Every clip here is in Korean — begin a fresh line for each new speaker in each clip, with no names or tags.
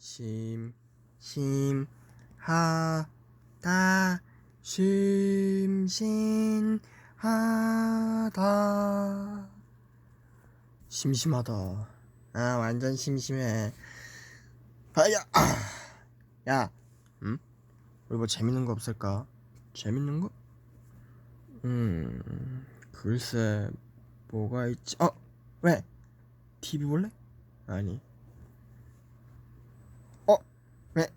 심, 심, 하, 다, 심, 신, 하, 다. 심심하다. 아, 완전 심심해. 아야! 야, 응? 우리 뭐 재밌는 거 없을까? 재밌는 거? 음, 글쎄, 뭐가 있지? 어, 왜? TV 볼래? 아니. 어, 왜?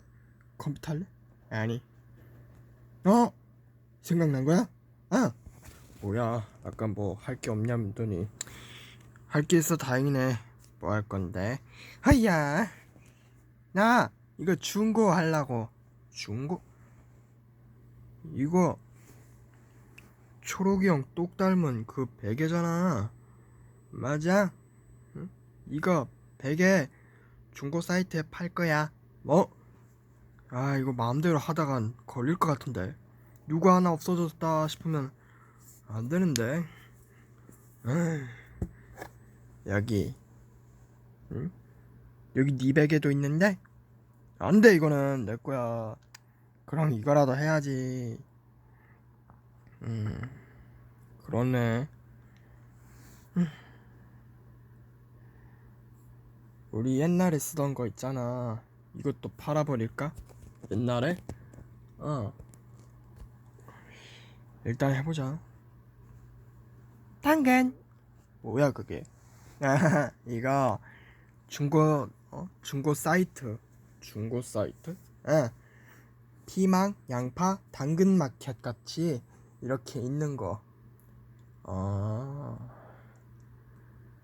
컴퓨터 할래? 아니. 어, 생각난 거야? 아, 뭐야? 아까 뭐 할 게 없냐더니 할 게 있어 다행이네. 뭐 할 건데? 하야, 나 이거 중고 하려고. 중고? 이거 초록이 형 똑 닮은 그 베개잖아. 맞아? 응? 이거 베개 중고 사이트에 팔 거야. 뭐? 아 이거 마음대로 하다간 걸릴 것 같은데. 누구 하나 없어졌다 싶으면 안 되는데. 에이, 여기. 응? 여기 네 베개도 있는데? 안 돼 이거는 내 거야. 그럼 이거라도 해야지. 음. 그렇네. 음. 우리 옛날에 쓰던 거 있잖아. 이것도 팔아버릴까? 옛날에? 어. 일단 해보자. 당근. 뭐야 그게? 아, 이거 중고 어? 중고 사이트. 중고 사이트? 어. 피망, 양파, 당근 마켓 같이 이렇게 있는 거. 아.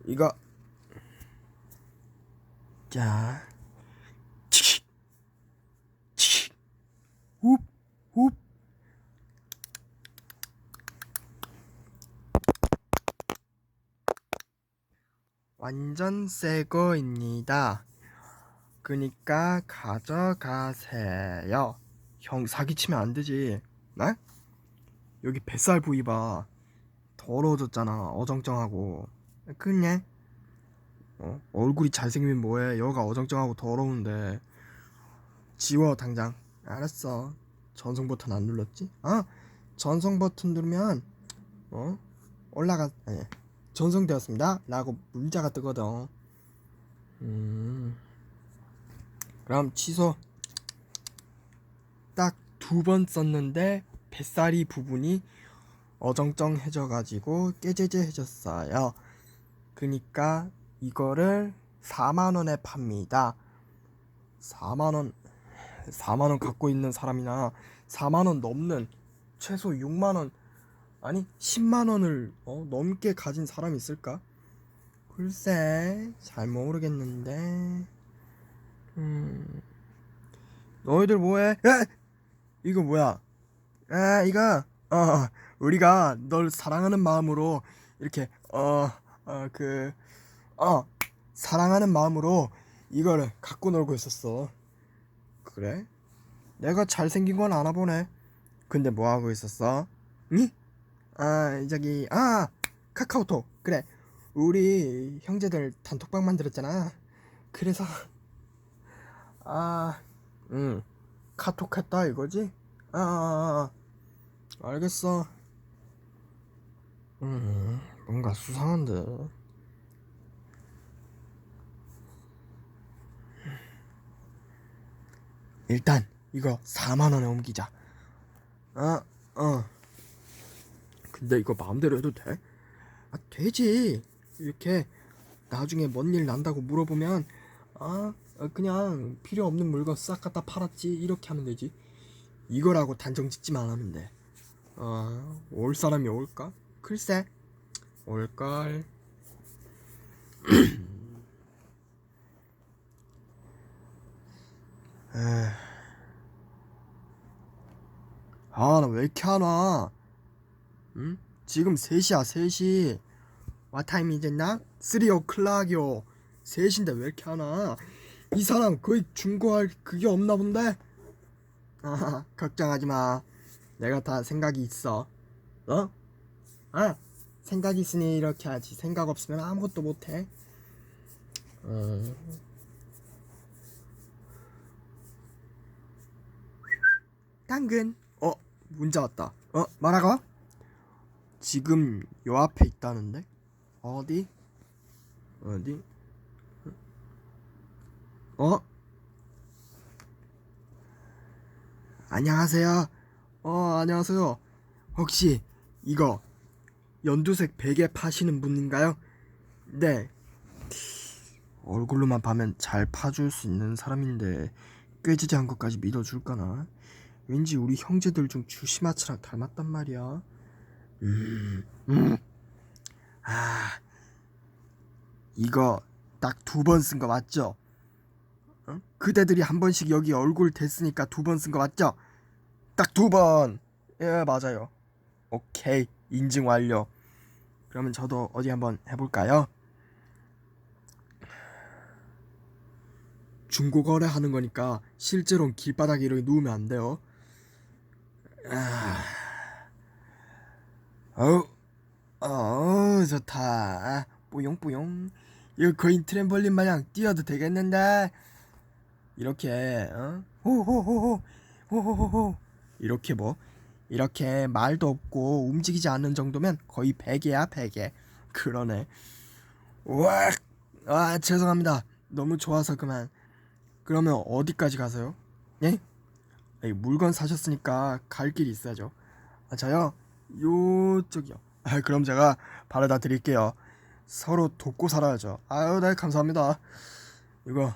이거 자. 치키. 치키. 웁. 웁. 완전 새 거입니다. 그니까 가져가세요. 형 사기치면 안 되지. 네? 여기 뱃살 부위 봐. 더러워졌잖아. 어정쩡하고. 그냥 어? 얼굴이 잘생기면 뭐해? 여가 어정쩡하고 더러운데. 지워 당장. 알았어. 전송 버튼 안 눌렀지? 아, 전송 버튼 누르면 어 올라가. 아니, 전송되었습니다. 라고 문자가 뜨거든. 음. 그럼 취소. 딱 두 번 썼는데 뱃살이 부분이 어정쩡해져 가지고 깨재재해졌어요. 그니까 이거를 4만 원에 팝니다. 4만 원 4만 원 갖고 있는 사람이나 4만 원 넘는 최소 6만 원 아니 10만 원을 어, 넘게 가진 사람이 있을까? 글쎄 잘 모르겠는데 음 너희들 뭐해? 야! 이거 뭐야? 아 이거 어 우리가 널 사랑하는 마음으로 이렇게 어 어 그 어 사랑하는 마음으로 이거를 갖고 놀고 있었어. 그래? 내가 잘생긴 건 아나 보네. 근데 뭐 하고 있었어? 응? 아 저기 아 카카오톡 그래 우리 형제들 단톡방 만들었잖아. 그래서 아 응 카톡 했다 이거지? 아, 아, 아 알겠어. 음 뭔가 수상한데. 일단 이거 4만 원에 옮기자. 아, 어. 근데 이거 마음대로 해도 돼? 아, 되지. 이렇게 나중에 뭔 일 난다고 물어보면 아, 어, 그냥 필요 없는 물건 싹 갖다 팔았지. 이렇게 하면 되지. 이거라고 단정 짓지만 하면 돼. 아, 올 사람이 올까? 글쎄. 올걸. 아, 나 왜 이렇게 안 와? 응? 지금 3시야, 3시. What time is it now? 3 o'clock이요. 3시인데 왜 이렇게 안 와? 이 사람 거의 중고할 그게 없나 본데? 아, 걱정하지 마. 내가 다 생각이 있어. 어? 아, 생각이 있으니 이렇게 하지. 생각 없으면 아무것도 못해. 어. 당근. 어, 문자 왔다. 어, 말하고? 지금 요 앞에 있다는데? 어디? 어디? 어? 안녕하세요. 어, 안녕하세요. 혹시 이거 연두색 베개 파시는 분인가요? 네. 얼굴로만 봐면 잘 파줄 수 있는 사람인데 꾀지지 한 것까지 믿어줄까나? 왠지 우리 형제들 중 주시마츠랑 닮았단 말이야. 음, 음. 아, 이거 딱 두 번 쓴 거 맞죠? 어? 그대들이 한 번씩 여기 얼굴 댔으니까 두 번 쓴 거 맞죠? 딱 두 번. 예, 맞아요. 오케이, 인증 완료. 그러면 저도 어디 한번 해볼까요? 중고거래 하는 거니까 실제로는 길바닥에 이렇게 누우면 안 돼요. 아, 어우, 어, 좋다. 뿌용뿌용. 이거 거의 트램벌린 마냥 뛰어도 되겠는데? 이렇게, 어? 호호호호, 호호호호. 이렇게 뭐, 이렇게 말도 없고 움직이지 않는 정도면 거의 베개야, 베개. 그러네. 우와, 아, 죄송합니다. 너무 좋아서 그만. 그러면 어디까지 가세요? 예? 물건 사셨으니까 갈 길이 있어야죠. 아, 저요? 요쪽이요. 아, 그럼 제가 바래다 드릴게요. 서로 돕고 살아야죠. 아유, 네, 감사합니다. 이거,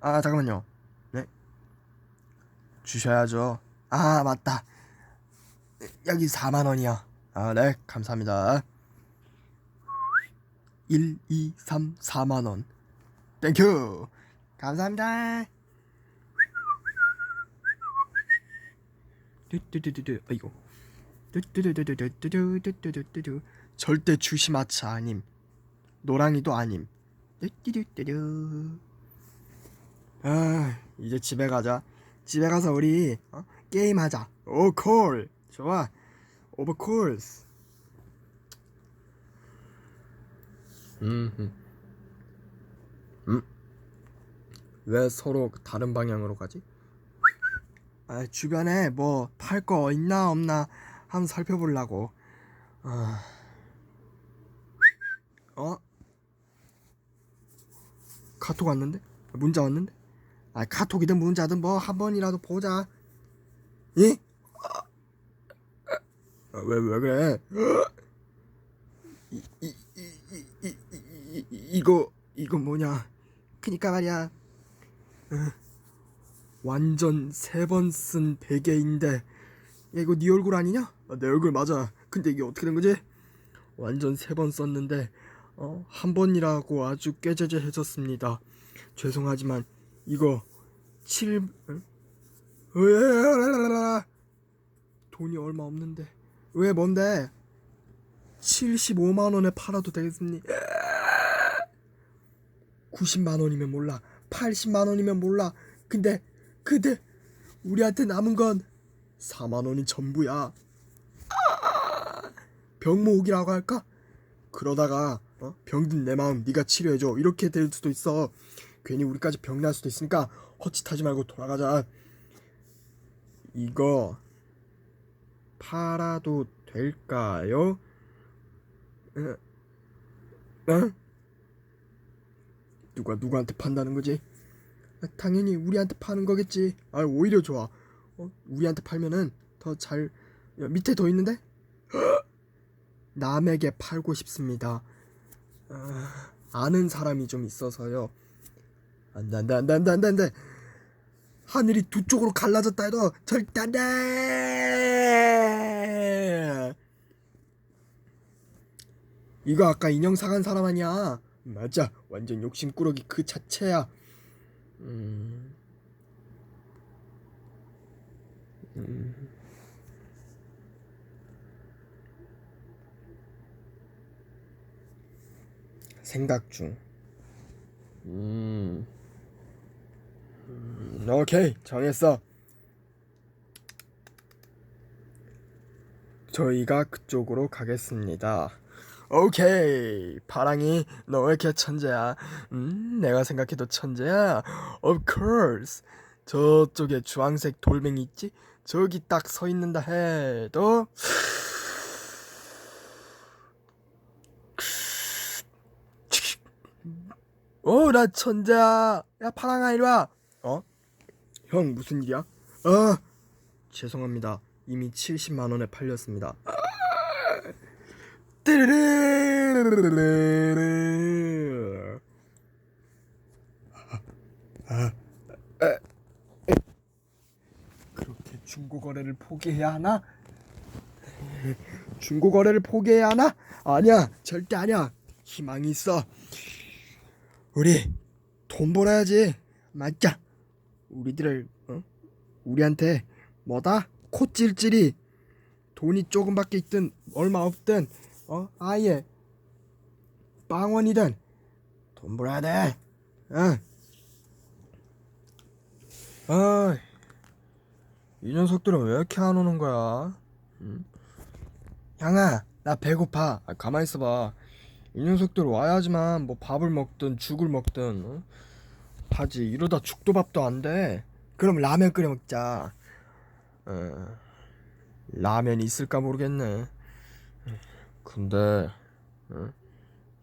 아, 잠깐만요. 네? 주셔야죠. 아, 맞다. 여기 4만원이요. 아, 네, 감사합니다. 1, 2, 3, 4만원. 땡큐! 감사합니다. 뚜뚜뚜뚜뚜 아이고 뚜뚜뚜뚜뚜뚜뚜뚜뚜뚜 절대 주시마츠 아님 노랑이도 아님 뚜뚜뚜뚜 아 이제 집에 가자 집에 가서 우리 어? 게임하자 오콜 좋아 오버콜스 음, 음. 왜 서로 다른 방향으로 가지? 아, 주변에 뭐 팔 거 있나 없나 한번 살펴보려고. 아... 어? 카톡 왔는데? 문자 왔는데? 아, 카톡이든 문자든 뭐 한 번이라도 보자. 예? 아, 왜, 왜 그래? 이, 이, 이, 이, 이, 이, 이, 이거, 이거 뭐냐? 그니까 말이야. 완전 세 번 쓴 베개인데 야 이거 네 얼굴 아니냐? 아, 내 얼굴 맞아. 근데 이게 어떻게 된 거지? 완전 세 번 썼는데 어, 한 번이라고 아주 꾀죄죄해졌습니다. 죄송하지만 이거 7 으아, 돈이 얼마 없는데. 왜 뭔데? 75만 원에 팔아도 되겠습니까 90만 원이면 몰라. 80만 원이면 몰라. 근데 근데 우리한테 남은 건 4만 원이 전부야 아! 병 모으기라고 할까? 그러다가 어? 병든 내 마음 네가 치료해줘 이렇게 될 수도 있어 괜히 우리까지 병 날 수도 있으니까 허짓하지 말고 돌아가자 이거 팔아도 될까요? 어? 어? 누가 누구한테 판다는 거지? 아, 당연히 우리한테 파는 거겠지. 아 오히려 좋아. 어? 우리한테 팔면은 더 잘. 밑에 더 있는데? 남에게 팔고 싶습니다. 아, 아는 사람이 좀 있어서요. 안돼 안돼 안돼 안돼 안돼. 하늘이 두 쪽으로 갈라졌다 해도 절대 안돼. 이거 아까 인형 사간 사람 아니야? 맞아, 완전 욕심꾸러기 그 자체야. 음. 음. 생각 중. 음. 음, 오케이, 정했어. 저희가 그쪽으로 가겠습니다. 오케이, 파랑이 너 왜 이렇게 천재야? 음, 내가 생각해도 천재야. Of course. 저쪽에 주황색 돌멩이 있지? 저기 딱 서 있는다 해도 오나 천재야 야 파랑아 이리 와 어? 형 무슨 일이야? 어 죄송합니다 이미 70만원에 팔렸습니다 띠르르르르르르. 그렇게 중고 거래를 포기해야 하나? 중고 거래를 포기해야 하나? 아니야, 절대 아니야. 희망이 있어. 우리 돈 벌어야지. 맞자. 우리들을 어? 우리한테 뭐다? 코찔찔이 돈이 조금밖에 있든 얼마 없든 어 아예 빵원이든 돈 벌어야 돼. 응. 아, 이 녀석들은 왜 이렇게 안 오는 거야? 응? 양아, 나 배고파. 아, 가만 있어봐. 이 녀석들 와야지만 뭐 밥을 먹든 죽을 먹든 어? 하지. 이러다 죽도 밥도 안 돼. 그럼 라면 끓여 먹자. 어, 라면이 있을까 모르겠네. 근데 어?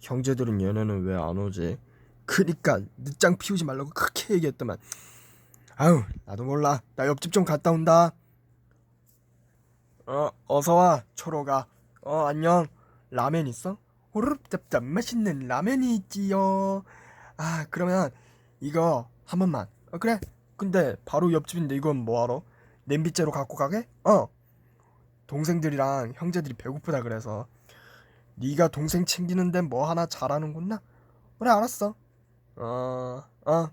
형제들은 얘네는 왜 안 오지? 그니까 늦장 피우지 말라고 그렇게 얘기했더만. 아유, 나도 몰라. 나 옆집 좀 갔다 온다. 어, 어서 와, 초로가. 어, 안녕. 라면 있어? 호르륵 짭짭 맛있는 라면이 있지요. 아, 그러면 이거 한 번만. 어, 그래. 근데 바로 옆집인데 이건 뭐하러? 냄비째로 갖고 가게? 어. 동생들이랑 형제들이 배고프다 그래서 네가 동생 챙기는데 뭐 하나 잘하는구나. 그래 알았어. 어, 어.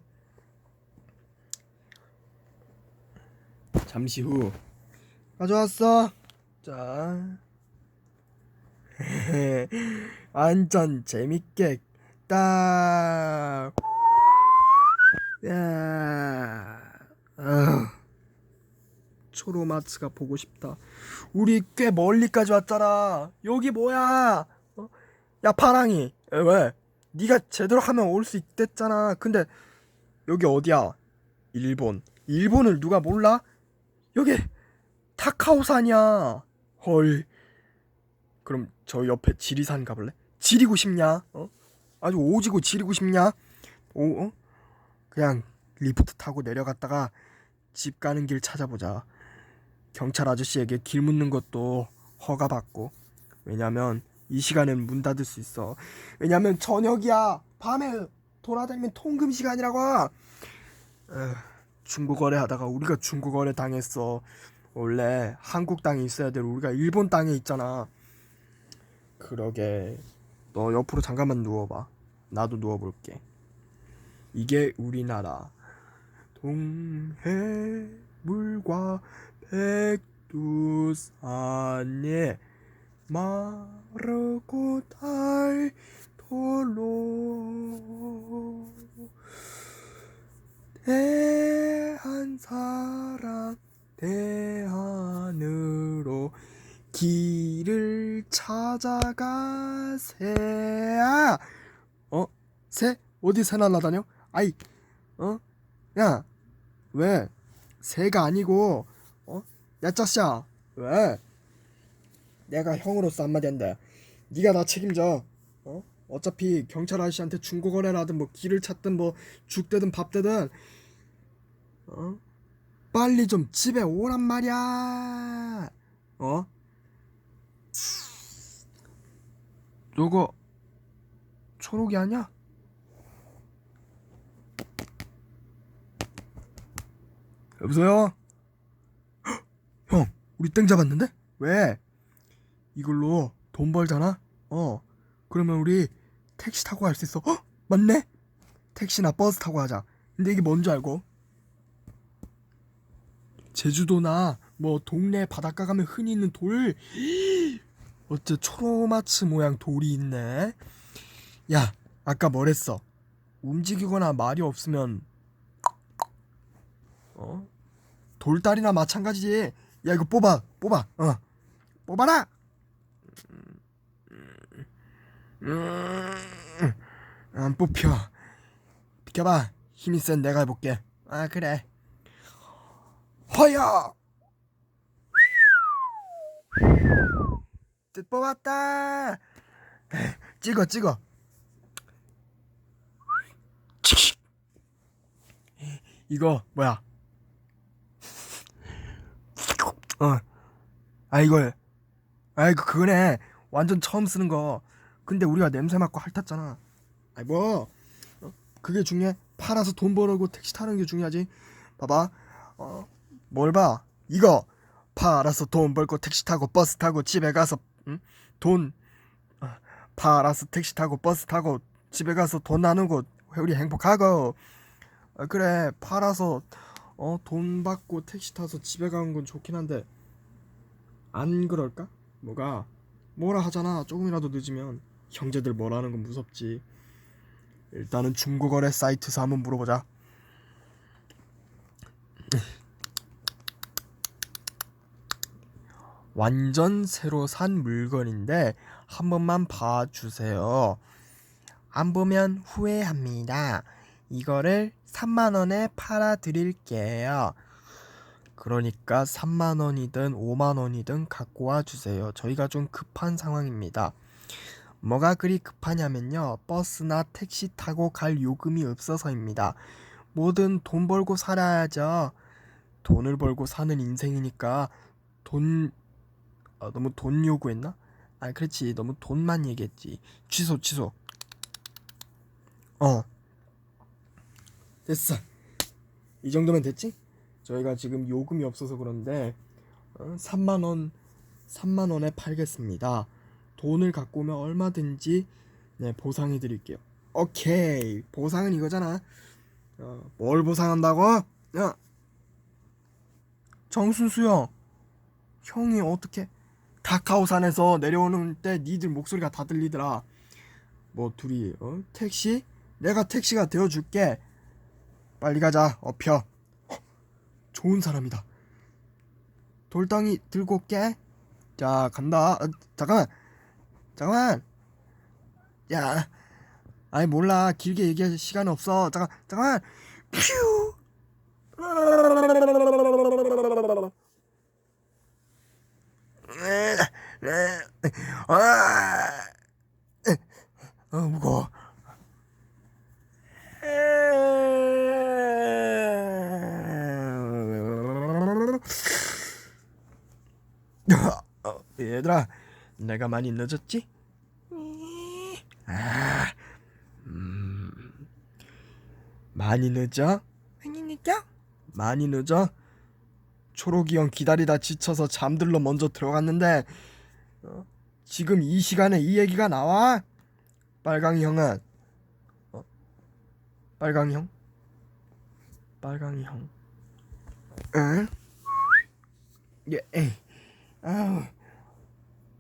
잠시 후 가져왔어. 자, 완전 재밌게 딱. 야, 초로마츠가 보고 싶다. 우리 꽤 멀리까지 왔잖아. 여기 뭐야? 어? 야 파랑이, 에, 왜? 네가 제대로 하면 올 수 있댔잖아. 근데 여기 어디야? 일본. 일본을 누가 몰라? 여기 타카오산이야. 헐. 그럼 저 옆에 지리산 가볼래? 지리고 싶냐? 어? 아주 오지고 지리고 싶냐? 오, 어? 그냥 리프트 타고 내려갔다가 집 가는 길 찾아보자. 경찰 아저씨에게 길 묻는 것도 허가 받고. 왜냐면 이 시간엔 문 닫을 수 있어. 왜냐면 저녁이야. 밤에 돌아다니면 통금 시간이라고. 에휴, 중고거래 하다가 우리가 중고거래 당했어. 원래 한국 땅에 있어야 될 우리가 일본 땅에 있잖아. 그러게. 너 옆으로 잠깐만 누워봐. 나도 누워볼게. 이게 우리나라. 동해물과 백두산에 마르고 달도로 대한사람 대한으로 길을 찾아가세 아! 어? 새? 어디 새 날라다녀? 아이 어? 야 왜? 새가 아니고 어? 야 짜샤 왜? 내가 형으로서 한마디 한다 네가 나 책임져 어? 어차피 경찰 아저씨한테 중고거래라든 뭐 길을 찾든 뭐 죽되든 밥되든 어? 빨리 좀 집에 오란 말이야 어? 너가 초록이 아니야? 여보세요? 헉, 형, 우리 땡 잡았는데? 왜? 이걸로 돈 벌잖아? 어. 그러면 우리 택시 타고 갈 수 있어. 헉, 맞네? 택시나 버스 타고 가자. 근데 이게 뭔지 알고? 제주도나 뭐 동네 바닷가 가면 흔히 있는 돌. 어째 초로마츠 모양 돌이 있네. 야, 아까 뭐랬어? 움직이거나 말이 없으면 어? 돌다리나 마찬가지지. 야 이거 뽑아, 뽑아, 어, 뽑아라. 음, 안 뽑혀. 비켜봐. 힘이 센 내가 해볼게. 아 그래. 허야 뜻 뽑았다 찍어 찍어 이거 뭐야 어 아 이거 아 이거 그거네 완전 처음 쓰는 거 근데 우리가 냄새 맡고 핥았잖아 아이 뭐 어? 그게 중요해 팔아서 돈 벌고 택시 타는 게 중요하지 봐봐 어 뭘 봐 이거 팔아서 돈 벌고 택시 타고 버스 타고 집에 가서 응? 돈. 어, 팔아서 택시 타고 버스 타고 집에 가서 돈 나누고 우리 행복하고. 아, 그래 팔아서 어 돈 받고 택시 타서 집에 가는 건 좋긴 한데 안 그럴까? 뭐가? 뭐라 하잖아 조금이라도 늦으면. 형제들 뭐라는 건 무섭지. 일단은 중고거래 사이트에서 한번 물어보자 완전 새로 산 물건인데 한 번만 봐주세요. 안 보면 후회합니다. 이거를 3만 원에 팔아 드릴게요. 그러니까 3만 원이든 5만 원이든 갖고 와 주세요. 저희가 좀 급한 상황입니다. 뭐가 그리 급하냐면요. 버스나 택시 타고 갈 요금이 없어서입니다. 뭐든 돈 벌고 살아야죠. 돈을 벌고 사는 인생이니까 돈 아, 너무 돈 요구했나? 아, 그렇지. 너무 돈만 얘기했지. 취소, 취소. 어. 됐어. 이 정도면 됐지? 저희가 지금 요금이 없어서 그런데 어, 3만 원, 3만 원에 팔겠습니다. 돈을 갖고 오면 얼마든지 네, 보상해 드릴게요. 오케이. 보상은 이거잖아. 어, 뭘 보상한다고? 야. 정순수 형. 형이 어떻게 다카오산에서 내려오는 때 니들 목소리가 다 들리더라. 뭐 둘이 어? 택시? 내가 택시가 되어줄게. 빨리 가자. 업혀. 어, 좋은 사람이다. 돌덩이 들고 올게. 자 간다. 어, 잠깐만. 잠깐만. 야. 아니 몰라. 길게 얘기할 시간 없어. 잠깐 잠깐만. 퓨. 아, 무거워. 어, 얘들아, 내가 많이 늦었지? 아, 음, 많이 늦어? 많이 늦어? 많이 늦어? 초록이 형 기다리다 지쳐서 잠들러 먼저 들어갔는데 어? 지금 이 시간에 이 얘기가 나와? 빨강이 형은 어? 빨강이 형? 빨강이 형? 응? 예, 에이. 아우,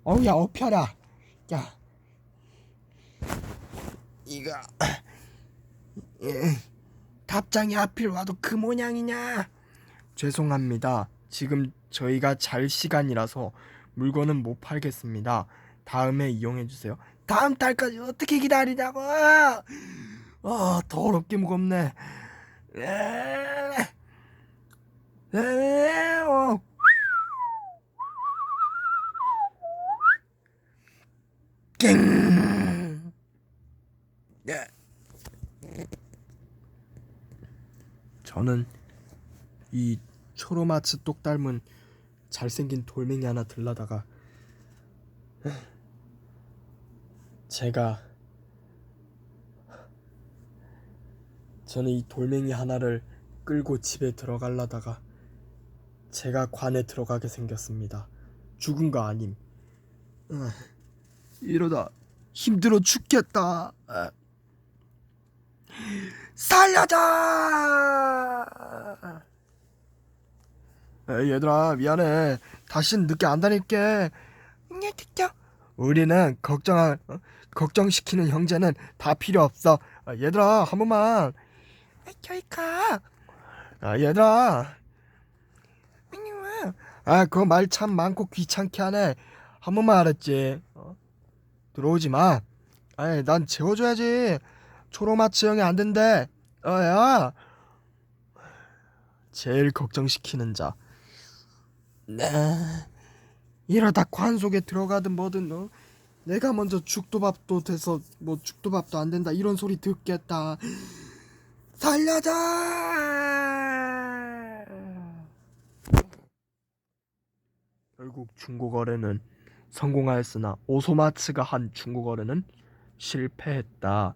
어우 야 업혀라. 야, 이거 예. 답장이 하필 와도 그 모양이냐? 죄송합니다. 지금 저희가 잘 시간이라서 물건은 못 팔겠습니다. 다음에 이용해 주세요. 다음 달까지 어떻게 기다리냐고? 아, 더럽게 무겁네. 어. 깽. 예. 저는 이 초로마츠 똑 닮은 잘생긴 돌멩이 하나 들라다가 제가 저는 이 돌멩이 하나를 끌고 집에 들어가려다가 제가 관에 들어가게 생겼습니다. 죽은 거 아님. 아, 이러다 힘들어 죽겠다. 아. 살려줘! 에이, 얘들아 미안해. 다신 늦게 안 다닐게. 네 됐죠? 우리는 걱정할 어? 걱정시키는 형제는 다 필요 없어. 아, 얘들아 한 번만. 저희 가. 아, 얘들아. 아 그거 말 참 많고 귀찮게 하네. 한 번만 알았지? 어? 들어오지 마. 아이 난 재워줘야지. 초로마치 형이 안 된대. 어야. 제일 걱정시키는 자 네. 이러다 관 속에 들어가든 뭐든 너 내가 먼저 죽도 밥도 돼서 뭐 죽도 밥도 안 된다 이런 소리 듣겠다. 살려줘! 결국 중고거래는 성공하였으나 오소마츠가 한 중고거래는 실패했다